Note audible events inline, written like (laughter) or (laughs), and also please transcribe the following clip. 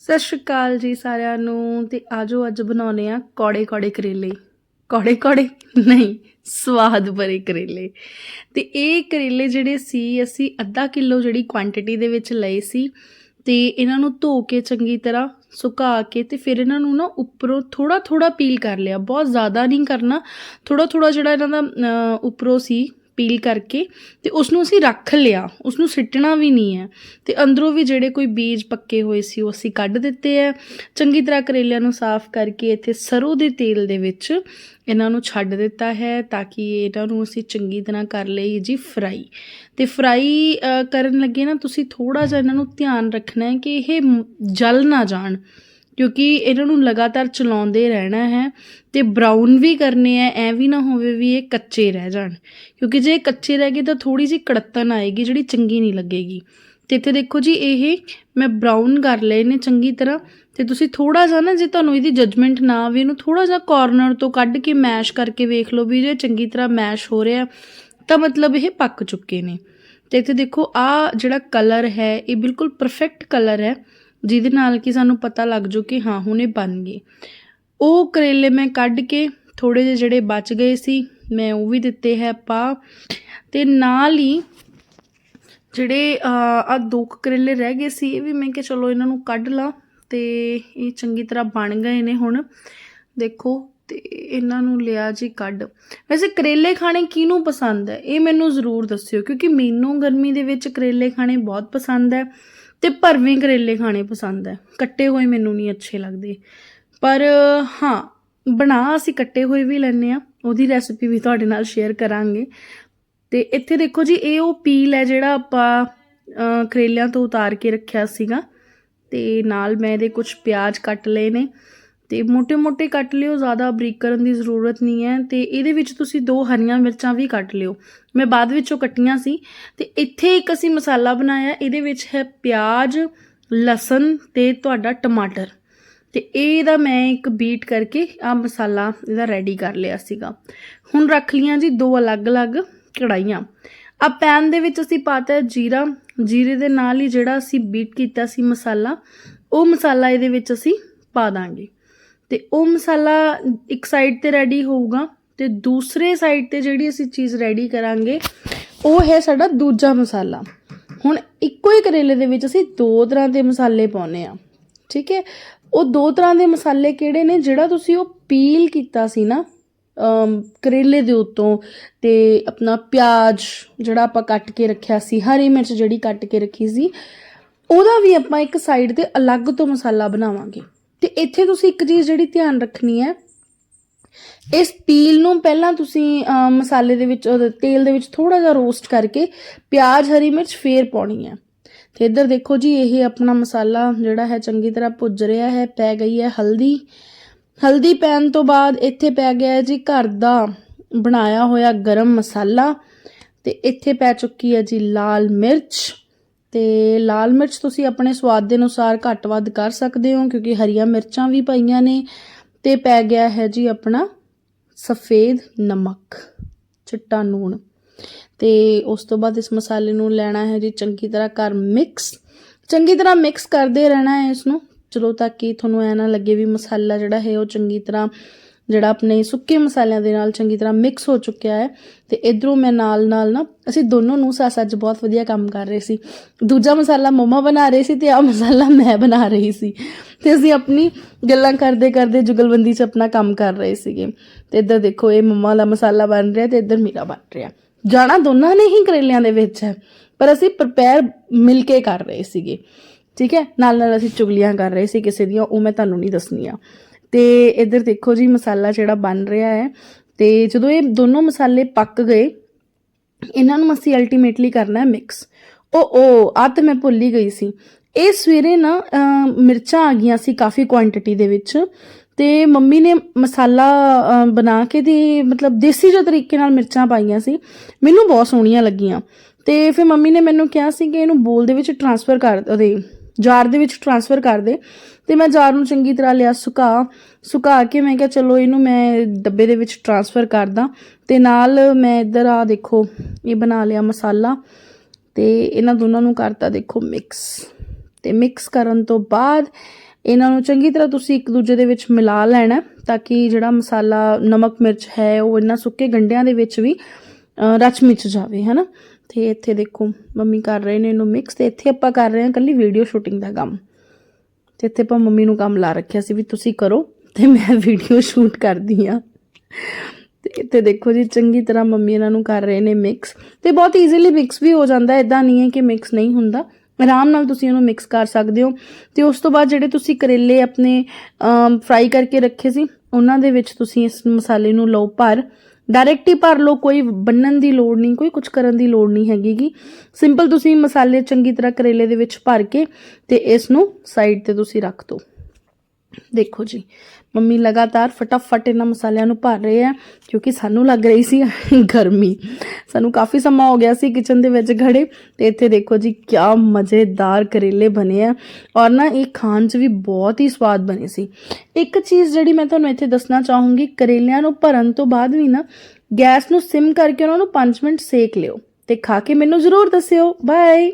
ਸਤਿ ਸ਼੍ਰੀ ਅਕਾਲ ਜੀ ਸਾਰਿਆਂ ਨੂੰ ਤੇ ਆਜੋ ਅੱਜ ਬਣਾਉਨੇ ਆ ਕੌੜੇ ਕੌੜੇ ਕਰੇਲੇ। ਕੌੜੇ ਕੌੜੇ? ਨਹੀਂ, ਸਵਾਦ ਭਰੇ ਕਰੇਲੇ। ਤੇ ਇਹ ਕਰੇਲੇ ਜਿਹੜੇ ਸੀ, ਅਸੀਂ ਅੱਧਾ ਕਿਲੋ ਜਿਹੜੀ ਕੁਆਂਟੀਟੀ ਦੇ ਵਿੱਚ ਲਏ ਸੀ ਤੇ ਇਹਨਾਂ ਨੂੰ ਧੋ ਕੇ ਚੰਗੀ ਤਰ੍ਹਾਂ ਸੁਕਾ ਕੇ ਤੇ ਫਿਰ ਇਹਨਾਂ ਨੂੰ ਨਾ ਉੱਪਰੋਂ ਥੋੜਾ ਥੋੜਾ ਪੀਲ ਕਰ ਲਿਆ। ਬਹੁਤ ਜ਼ਿਆਦਾ ਨਹੀਂ ਕਰਨਾ। ਥੋੜਾ ਥੋੜਾ ਜਿਹੜਾ ਇਹਨਾਂ ਦਾ ਉੱਪਰੋਂ ਸੀ ਪੀਲ ਕਰਕੇ ਤੇ ਉਸ ਨੂੰ ਅਸੀਂ ਰੱਖ ਲਿਆ ਉਸ ਨੂੰ ਸਿੱਟਣਾ ਵੀ ਨਹੀਂ ਹੈ। ਤੇ ਅੰਦਰੋਂ ਵੀ ਜਿਹੜੇ ਕੋਈ ਬੀਜ ਪੱਕੇ ਹੋਏ ਸੀ ਉਹ ਅਸੀਂ ਕੱਢ ਦਿੱਤੇ ਆ ਚੰਗੀ ਤਰ੍ਹਾਂ ਕਰੇਲਿਆਂ ਨੂੰ ਸਾਫ਼ ਕਰਕੇ ਇੱਥੇ ਸਰੋਂ ਦੇ ਤੇਲ ਦੇ ਵਿੱਚ ਇਹਨਾਂ ਨੂੰ ਛੱਡ ਦਿੱਤਾ ਹੈ ਤਾਂ ਕਿ ਇਹਨਾਂ ਨੂੰ ਅਸੀਂ ਚੰਗੀ ਤਰ੍ਹਾਂ ਕਰ ਲਈਏ ਜੀ ਫਰਾਈ। ਤੇ ਫਰਾਈ ਕਰਨ ਲੱਗੇ ਨਾ ਤੁਸੀਂ ਥੋੜਾ ਜਿਹਾ ਇਹਨਾਂ ਨੂੰ ਧਿਆਨ ਰੱਖਣਾ ਹੈ ਕਿ ਇਹ ਜਲ ਨਾ ਜਾਣ। ਕਿਉਂਕਿ ਇਹਨਾਂ ਨੂੰ ਲਗਾਤਾਰ ਚਲਾਉਂਦੇ ਰਹਿਣਾ ਹੈ ਤੇ ਬਰਾਊਨ ਵੀ ਕਰਨੇ ਆ, ਐ ਵੀ ਨਾ ਹੋਵੇ ਵੀ ਇਹ ਕੱਚੇ ਰਹਿ ਜਾਣ। ਕਿਉਂਕਿ ਜੇ ਇਹ ਕੱਚੇ ਰਹਿ ਗਏ ਤਾਂ ਥੋੜੀ ਜਿਹੀ ਕੜਤਨ ਆਏਗੀ ਜਿਹੜੀ ਚੰਗੀ ਨਹੀਂ ਲੱਗੇਗੀ। ਤੇ ਇੱਥੇ ਦੇਖੋ ਜੀ, ਇਹ ਮੈਂ ਬਰਾਊਨ ਕਰ ਲਏ ਨੇ ਚੰਗੀ ਤਰ੍ਹਾਂ। ਤੇ ਤੁਸੀਂ ਥੋੜਾ ਜਿਹਾ ਨਾ, ਜੇ ਤੁਹਾਨੂੰ ਇਹਦੀ ਜਜਮੈਂਟ ਨਾ ਆਵੇ, ਇਹਨੂੰ ਥੋੜਾ ਜਿਹਾ ਕਾਰਨਰ ਤੋਂ ਕੱਢ ਕੇ ਮੈਸ਼ ਕਰਕੇ ਵੇਖ ਲਓ ਵੀ ਜੇ ਚੰਗੀ ਤਰ੍ਹਾਂ ਮੈਸ਼ ਹੋ ਰਿਹਾ, ਤਾਂ ਮਤਲਬ ਇਹ ਪੱਕ ਚੁੱਕੇ ਨੇ। ਤੇ ਇੱਥੇ ਦੇਖੋ ਆ ਜਿਹੜਾ ਕਲਰ ਹੈ, ਇਹ ਬਿਲਕੁਲ ਪਰਫੈਕਟ ਕਲਰ ਹੈ। ਜਿਹਦੇ ਨਾਲ ਕਿ ਸਾਨੂੰ ਪਤਾ ਲੱਗ ਜੋ ਕਿ ਹਾਂ, ਹੁਣ ਇਹ ਬਣ ਗਏ। ਉਹ ਕਰੇਲੇ ਮੈਂ ਕੱਢ ਕੇ ਥੋੜੇ ਜਿਹੇ ਜਿਹੜੇ ਬਚ ਗਏ ਸੀ, ਮੈਂ ਉਹ ਵੀ ਦਿੱਤੇ ਹੈ ਪਾ। ਤੇ ਨਾਲ ਹੀ ਜਿਹੜੇ ਆ ਦੋ ਕਰੇਲੇ ਰਹਿ ਗਏ ਸੀ, ਇਹ ਵੀ ਮੈਂ ਕਿ ਚਲੋ ਇਹਨਾਂ ਨੂੰ ਕੱਢ ਲਾਂ ਤੇ ਇਹ ਚੰਗੀ ਤਰ੍ਹਾਂ ਬਣ ਗਏ ਨੇ ਹੁਣ। ਦੇਖੋ, ਤੇ ਇਹਨਾਂ ਨੂੰ ਲਿਆ ਜੀ ਕੱਢ। ਵੈਸੇ ਕਰੇਲੇ ਖਾਣੇ ਕਿਹਨੂੰ ਪਸੰਦ ਹੈ? ਇਹ ਮੈਨੂੰ ਜ਼ਰੂਰ ਦੱਸਿਓ, ਕਿਉਂਕਿ ਮੈਨੂੰ ਗਰਮੀ ਦੇ ਵਿੱਚ ਕਰੇਲੇ ਖਾਣੇ ਬਹੁਤ ਪਸੰਦ ਹੈ। ਤੇ ਭਰਵੇਂ ਕਰੇਲੇ ਖਾਣੇ ਪਸੰਦ ਹੈ। ਕੱਟੇ ਹੋਏ ਮੈਨੂੰ ਨਹੀਂ ਅੱਛੇ ਲੱਗਦੇ। ਪਰ, ਹਾਂ, ਬਣਾ ਅਸੀਂ ਕੱਟੇ ਹੋਏ ਵੀ ਲੈਂਦੇ ਆ ਉਹਦੀ ਰੈਸਿਪੀ ਵੀ ਤੁਹਾਡੇ ਨਾਲ ਸ਼ੇਅਰ ਕਰਾਂਗੇ। ਤੇ ਇੱਥੇ ਦੇਖੋ ਜੀ, ਇਹ ਉਹ ਪੀਲ ਹੈ ਜਿਹੜਾ ਆਪਾਂ ਕਰੇਲਿਆਂ ਤੋਂ ਉਤਾਰ ਕੇ ਰੱਖਿਆ ਸੀਗਾ। ਤੇ ਨਾਲ ਮੈਂ ਇਹਦੇ ਕੁਝ ਪਿਆਜ਼ ਕੱਟ ਲਏ ਨੇ। ਤੇ ਮੋਟੇ ਮੋਟੇ ਕੱਟ ਲਿਓ, ਜ਼ਿਆਦਾ ਬਰੀਕ ਕਰਨ ਦੀ ਜ਼ਰੂਰਤ ਨਹੀਂ ਹੈ ਤੇ ਇਹਦੇ ਵਿੱਚ ਤੁਸੀਂ ਦੋ ਹਰੀਆਂ ਮਿਰਚਾਂ ਵੀ ਕੱਟ ਲਿਓ। ਮੈਂ ਬਾਅਦ ਵਿੱਚੋਂ ਕੱਟੀਆਂ ਸੀ ਤੇ ਇੱਥੇ ਇੱਕ ਅਸੀਂ ਮਸਾਲਾ ਬਣਾਇਆ, ਇਹਦੇ ਵਿੱਚ ਹੈ ਪਿਆਜ਼, ਲਸਣ ਤੇ ਤੁਹਾਡਾ ਟਮਾਟਰ। ਤੇ ਇਹਦਾ ਮੈਂ ਇੱਕ ਬੀਟ ਕਰਕੇ ਆ ਮਸਾਲਾ ਇਹਦਾ ਰੈਡੀ ਕਰ ਲਿਆ ਸੀਗਾ। ਹੁਣ ਰੱਖ ਲੀਆਂ ਜੀ ਦੋ ਅਲੱਗ-ਅਲੱਗ ਕੜਾਈਆਂ ਆ ਪੈਨ ਦੇ ਵਿੱਚ ਅਸੀਂ ਪਾਤਾ ਜੀਰਾ। ਜੀਰੇ ਦੇ ਨਾਲ ਹੀ ਜਿਹੜਾ ਅਸੀਂ ਬੀਟ ਕੀਤਾ ਸੀ ਮਸਾਲਾ, ਉਹ ਮਸਾਲਾ ਇਹਦੇ ਵਿੱਚ ਅਸੀਂ ਪਾ ਦਾਂਗੇ। ਅਤੇ ਉਹ ਮਸਾਲਾ ਇੱਕ ਸਾਈਡ ਤੇ ਰੈਡੀ ਹੋਊਗਾ ਅਤੇ ਦੂਸਰੇ ਸਾਈਡ ਤੇ ਜਿਹੜੀ ਅਸੀਂ ਚੀਜ਼ ਰੈਡੀ ਕਰਾਂਗੇ, ਉਹ ਹੈ ਸਾਡਾ ਦੂਜਾ ਮਸਾਲਾ। ਹੁਣ ਇੱਕੋ ਹੀ ਕਰੇਲੇ ਦੇ ਵਿੱਚ ਅਸੀਂ ਦੋ ਤਰ੍ਹਾਂ ਦੇ ਮਸਾਲੇ ਪਾਉਨੇ ਆ, ਠੀਕ ਹੈ? ਉਹ ਦੋ ਤਰ੍ਹਾਂ ਦੇ ਮਸਾਲੇ ਕਿਹੜੇ ਨੇ ਜਿਹੜਾ ਤੁਸੀਂ ਉਹ ਪੀਲ ਕੀਤਾ ਸੀ ਨਾ ਕਰੇਲੇ ਦੇ ਉੱਤੋਂ ਤੇ ਆਪਣਾ ਪਿਆਜ਼ ਜਿਹੜਾ ਆਪਾਂ ਕੱਟ ਕੇ ਰੱਖਿਆ ਸੀ, ਹਰੀ ਮਿਰਚ ਜਿਹੜੀ ਕੱਟ ਕੇ ਰੱਖੀ ਸੀ, ਉਹਦਾ ਵੀ ਆਪਾਂ ਇੱਕ ਸਾਈਡ ਤੇ ਅਲੱਗ ਤੋਂ ਮਸਾਲਾ ਬਣਾਵਾਂਗੇ। ਤੇ ਇੱਥੇ ਤੁਸੀਂ ਇੱਕ ਚੀਜ਼ ਜਿਹੜੀ ਧਿਆਨ ਰੱਖਣੀ ਹੈ, ਇਸ ਪੀਲ ਨੂੰ ਪਹਿਲਾਂ ਤੁਸੀਂ ਮਸਾਲੇ ਦੇ ਵਿੱਚ ਤੇਲ ਦੇ ਵਿੱਚ ਥੋੜਾ ਜਿਹਾ ਰੋਸਟ ਕਰਕੇ ਪਿਆਜ਼, ਹਰੀ ਮਿਰਚ ਫੇਰ ਪਾਉਣੀ ਹੈ। ਤੇ ਇੱਧਰ ਦੇਖੋ ਜੀ, ਇਹ ਆਪਣਾ ਮਸਾਲਾ ਜਿਹੜਾ ਹੈ ਚੰਗੀ ਤਰ੍ਹਾਂ ਭੁੱਜ ਰਿਹਾ ਹੈ, ਪੈ ਗਈ ਹੈ ਹਲਦੀ। ਹਲਦੀ ਪੈਣ ਤੋਂ ਬਾਅਦ ਇੱਥੇ ਪੈ ਗਿਆ ਹੈ ਜੀ ਘਰ ਦਾ ਬਣਾਇਆ ਹੋਇਆ ਗਰਮ ਮਸਾਲਾ। ਤੇ ਇੱਥੇ ਪੈ ਚੁੱਕੀ ਹੈ ਜੀ ਲਾਲ ਮਿਰਚ। ਤੇ ਲਾਲ ਮਿਰਚ ਤੁਸੀਂ ਆਪਣੇ ਸਵਾਦ ਦੇ ਅਨੁਸਾਰ ਘੱਟ ਵੱਧ ਕਰ ਸਕਦੇ ਹੋ, ਕਿਉਂਕਿ ਹਰੀਆਂ ਮਿਰਚਾਂ ਵੀ ਪਾਈਆਂ ਨੇ। ਤੇ ਪੈ ਗਿਆ ਹੈ ਜੀ ਆਪਣਾ ਸਫੇਦ ਨਮਕ, ਚਿੱਟਾ ਨੂਣ। ਤੇ ਉਸ ਤੋਂ ਬਾਅਦ ਇਸ ਮਸਾਲੇ ਨੂੰ ਲੈਣਾ ਹੈ ਜੀ ਚੰਗੀ ਤਰ੍ਹਾਂ ਕਰ ਮਿਕਸ ਚੰਗੀ ਤਰ੍ਹਾਂ ਮਿਕਸ ਕਰਦੇ ਰਹਿਣਾ ਹੈ ਇਸ ਨੂੰ। ਚਲੋ ਤੱਕ ਕਿ ਤੁਹਾਨੂੰ ਐ ਨਾ ਲੱਗੇ ਵੀ ਮਸਾਲਾ ਜਿਹੜਾ ਹੈ ਉਹ ਚੰਗੀ ਤਰ੍ਹਾਂ ਜਿਹੜਾ ਆਪਣੇ ਸੁੱਕੇ ਮਸਾਲਿਆਂ ਦੇ ਨਾਲ ਚੰਗੀ ਤਰ੍ਹਾਂ ਮਿਕਸ ਹੋ ਚੁੱਕਿਆ ਹੈ ਤੇ ਇਧਰੋਂ ਮੈਂ ਨਾਲ ਨਾਲ ਨਾ ਅਸੀਂ ਦੋਨੋਂ ਨੂੰ ਸੱਸ ਅੱਜ ਬਹੁਤ ਵਧੀਆ ਕੰਮ ਕਰ ਰਹੇ ਸੀ। ਦੂਜਾ ਮਸਾਲਾ ਮਮਾ ਬਣਾ ਰਹੇ ਸੀ ਤੇ ਆ ਮਸਾਲਾ ਮੈਂ ਬਣਾ ਰਹੀ ਸੀ। ਤੇ ਅਸੀਂ ਆਪਣੀ ਗੱਲਾਂ ਕਰਦੇ ਕਰਦੇ ਜੁਗਲਬੰਦੀ 'ਚ ਆਪਣਾ ਕੰਮ ਕਰ ਰਹੇ ਸੀਗੇ। ਤੇ ਇੱਧਰ ਦੇਖੋ, ਇਹ ਮਮਾ ਦਾ ਮਸਾਲਾ ਬਣ ਰਿਹਾ ਤੇ ਇੱਧਰ ਮੇਰਾ ਬਣ ਰਿਹਾ। ਜਾਣਾ ਦੋਨਾਂ ਨੇ ਹੀ ਕਰੇਲਿਆਂ ਦੇ ਵਿੱਚ ਹੈ, ਪਰ ਅਸੀਂ ਪ੍ਰਪੇਅਰ ਮਿਲ ਕੇ ਕਰ ਰਹੇ ਸੀਗੇ। ਠੀਕ ਹੈ? ਨਾਲ ਨਾਲ ਅਸੀਂ ਚੁਗਲੀਆਂ ਕਰ ਰਹੇ ਸੀ ਕਿਸੇ ਦੀਆਂ, ਉਹ ਮੈਂ ਤੁਹਾਨੂੰ ਨਹੀਂ ਦੱਸਣੀਆਂ। ਤੇ ਇੱਧਰ ਦੇਖੋ ਜੀ ਮਸਾਲਾ ਜਿਹੜਾ ਬਣ ਰਿਹਾ ਹੈ। ਤੇ ਜਦੋਂ ਇਹ ਦੋਨੋਂ ਮਸਾਲੇ ਪੱਕ ਗਏ, ਇਹਨਾਂ ਨੂੰ ਅਸੀਂ ਅਲਟੀਮੇਟਲੀ ਕਰਨਾ ਹੈ ਮਿਕਸ ਉਹ ਉਹ ਆ ਤਾਂ ਮੈਂ ਭੁੱਲ ਹੀ ਗਈ ਸੀ। ਇਹ ਸਵੇਰੇ ਨਾ ਮਿਰਚਾਂ ਆ ਗਈਆਂ ਸੀ ਕਾਫੀ ਕੁਆਂਟੀਟੀ ਦੇ ਵਿੱਚ। ਤੇ ਮੰਮੀ ਨੇ ਮਸਾਲਾ ਬਣਾ ਕੇ ਤੇ ਮਤਲਬ ਦੇਸੀ ਜਿਹੇ ਤਰੀਕੇ ਨਾਲ ਮਿਰਚਾਂ ਪਾਈਆਂ ਸੀ। ਮੈਨੂੰ ਬਹੁਤ ਸੋਹਣੀਆਂ ਲੱਗੀਆਂ। ਤੇ ਫਿਰ ਮੰਮੀ ਨੇ ਮੈਨੂੰ ਕਿਹਾ ਸੀ ਕਿ ਇਹਨੂੰ ਬੋਲ ਦੇ ਵਿੱਚ ਟਰਾਂਸਫਰ ਕਰ, ਉਹਦੇ ਜਾਰ ਦੇ ਵਿੱਚ ਟਰਾਂਸਫਰ ਕਰ ਦੇ ਤੇ ਮੈਂ ਜਾਰ ਨੂੰ ਚੰਗੀ ਤਰ੍ਹਾਂ ਲਿਆ ਸੁਕਾ ਸੁਕਾ ਕੇ ਮੈਂ ਕਿਹਾ ਚਲੋ ਇਹਨੂੰ ਮੈਂ ਡੱਬੇ ਦੇ ਵਿੱਚ ਟਰਾਂਸਫਰ ਕਰਦਾ ਤੇ ਨਾਲ ਮੈਂ ਇੱਧਰ ਆ ਦੇਖੋ ਇਹ ਬਣਾ ਲਿਆ ਮਸਾਲਾ ਤੇ ਇਹਨਾਂ ਦੋਨਾਂ ਨੂੰ ਕਰਤਾ ਦੇਖੋ ਮਿਕਸ ਤੇ ਮਿਕਸ ਕਰਨ ਤੋਂ ਬਾਅਦ ਇਹਨਾਂ ਨੂੰ ਚੰਗੀ ਤਰ੍ਹਾਂ ਤੁਸੀਂ ਇੱਕ ਦੂਜੇ ਦੇ ਵਿੱਚ ਮਿਲਾ ਲੈਣਾ ਤਾਂ ਕਿ ਜਿਹੜਾ ਮਸਾਲਾ ਨਮਕ ਮਿਰਚ ਹੈ ਉਹ ਇਹਨਾਂ ਸੁੱਕੇ ਗੰਢਿਆਂ ਦੇ ਵਿੱਚ ਵੀ ਰਚ ਮਿਚ ਜਾਵੇ ਹਨਾ ਤੇ ਇੱਥੇ ਦੇਖੋ, ਮੰਮੀ ਕਰ ਰਹੇ ਨੇ ਇਹਨੂੰ ਮਿਕਸ ਤੇ ਇੱਥੇ ਆਪਾਂ ਕਰ ਰਹੇ ਹਾਂ ਕੱਲੀ ਵੀਡੀਓ ਸ਼ੂਟਿੰਗ ਦਾ ਕੰਮ। ਤੇ ਇੱਥੇ ਆਪਾਂ ਮੰਮੀ ਨੂੰ ਕੰਮ ਲਾ ਰੱਖਿਆ ਸੀ ਵੀ ਤੁਸੀਂ ਕਰੋ ਤੇ ਮੈਂ ਵੀਡੀਓ ਸ਼ੂਟ ਕਰਦੀ ਆ ਤੇ ਇੱਥੇ ਦੇਖੋ ਜੀ, ਚੰਗੀ ਤਰ੍ਹਾਂ ਮੰਮੀ ਇਹਨਾਂ ਨੂੰ ਕਰ ਰਹੇ ਨੇ ਮਿਕਸ ਤੇ ਬਹੁਤ ਈਜ਼ੀਲੀ ਮਿਕਸ ਵੀ ਹੋ ਜਾਂਦਾ ਹੈ ਇਦਾਂ ਨਹੀਂ ਹੈ ਕਿ ਮਿਕਸ ਨਹੀਂ ਹੁੰਦਾ। ਆਰਾਮ ਨਾਲ ਤੁਸੀਂ ਇਹਨੂੰ ਮਿਕਸ ਕਰ ਸਕਦੇ ਹੋ। ਤੇ ਉਸ ਤੋਂ ਬਾਅਦ ਜਿਹੜੇ ਤੁਸੀਂ ਕਰੇਲੇ ਆਪਣੇ ਫਰਾਈ ਕਰਕੇ ਰੱਖੇ ਸੀ, ਉਹਨਾਂ ਦੇ ਵਿੱਚ ਤੁਸੀਂ ਇਸ ਮਸਾਲੇ ਨੂੰ ਲਓ ਭਰ। ਡਾਇਰੈਕਟ ਹੀ ਭਰ ਲਓ, ਕੋਈ ਬੰਨਣ ਦੀ ਲੋੜ ਨਹੀਂ, ਕੋਈ ਕੁਝ ਕਰਨ ਦੀ ਲੋੜ ਨਹੀਂ ਹੈਗੀਗੀ। ਸਿੰਪਲ ਤੁਸੀਂ ਮਸਾਲੇ ਚੰਗੀ ਤਰ੍ਹਾਂ ਕਰੇਲੇ ਦੇ ਵਿੱਚ ਭਰ ਕੇ ਤੇ ਇਸ ਨੂੰ ਸਾਈਡ ਤੇ ਤੁਸੀਂ ਰੱਖ ਦਿਓ। ਦੇਖੋ ਜੀ, ਮੰਮੀ ਲਗਾਤਾਰ ਫਟਾਫਟ ਇਹਨਾਂ ਮਸਾਲਿਆਂ ਨੂੰ ਭਰ ਰਹੇ ਆ, ਕਿਉਂਕਿ ਸਾਨੂੰ ਲੱਗ ਰਹੀ ਸੀ (laughs) ਗਰਮੀ। ਸਾਨੂੰ ਕਾਫੀ ਸਮਾਂ ਹੋ ਗਿਆ ਸੀ ਕਿਚਨ ਦੇ ਵਿੱਚ ਖੜੇ, ਤੇ ਇੱਥੇ ਦੇਖੋ ਜੀ, ਕਿਆ ਮਜ਼ੇਦਾਰ ਕਰੇਲੇ ਬਣੇ ਆ। ਔਰ ਨਾ ਇਹ ਖਾਣ 'ਚ ਵੀ ਬਹੁਤ ਹੀ ਸਵਾਦ ਬਣੇ ਸੀ। ਇੱਕ ਚੀਜ਼ ਜਿਹੜੀ ਮੈਂ ਤੁਹਾਨੂੰ ਇੱਥੇ ਦੱਸਣਾ ਚਾਹੂੰਗੀ, ਕਰੇਲਿਆਂ ਨੂੰ ਭਰਨ ਤੋਂ ਬਾਅਦ ਵੀ ਨਾ, ਗੈਸ ਨੂੰ ਸਿਮ ਕਰਕੇ ਉਹਨਾਂ ਨੂੰ 5 ਮਿੰਟ ਸੇਕ ਲਿਓ, ਤੇ ਖਾ ਕੇ ਮੈਨੂੰ ਜ਼ਰੂਰ ਦੱਸਿਓ। ਬਾਏ!